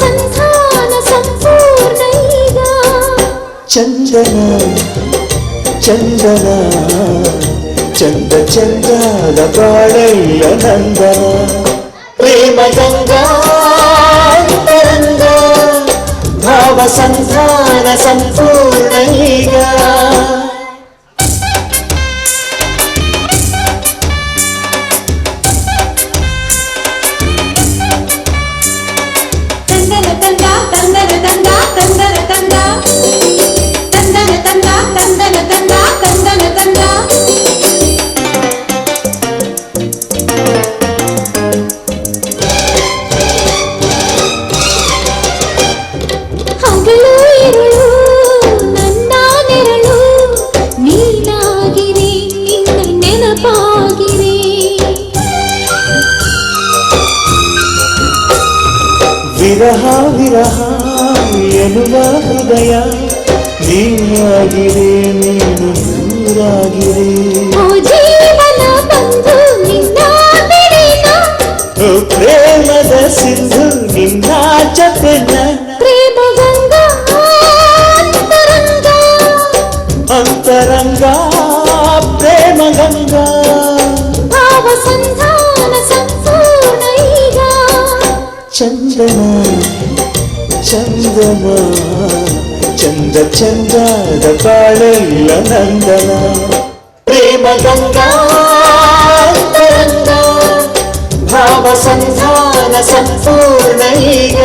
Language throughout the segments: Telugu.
సంధాన సంపూర్ణైగా చందన చందన చంద చందాల బాళయ్య నందన. ప్రేమ గంగా భావ సంధాన సంపూర్ణ ವಿರಹ ವಿರಹ ಎನ್ನುವ ಹೃದಯ ನೀನಾಗಿರೆ ನೀನು ದೂರಾಗಿರೆ ಚಂದನ ಚಂದ ಚಂದದ ಬಾಳೆಲ್ಲ ನಂದನ ಪ್ರೇಮ ಗಂಗಾ ಅಂತರಂಗ ಭಾವ ಸಂಧಾನ ಸಂಪೂರ್ಣ ಈಗ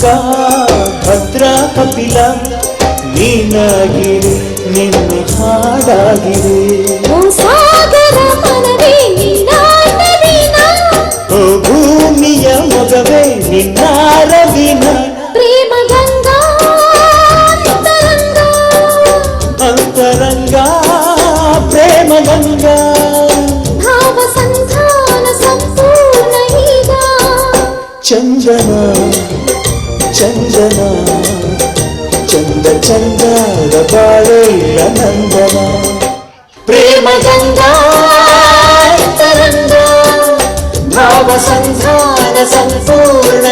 ತುಂಗ ಭದ್ರಾ ಕಪಿಲ ನೀನಾಗಿರಿ ನಿನ್ನ ಹಾಡಾಗಿರಿ ಓ ಸಾಗರ ಮನವೇ ನಿನ್ನ ನವೀನ ಓ ಭೂಮಿಯ ಮಗವೇ ನಿನ್ನ ರವಿನ ಪ್ರೇಮ ಗಂಗಾ ಅಂತರಂಗ చందాల బాలయ్య నందన ప్రేమ గంగా సంధాన సంపూర్ణ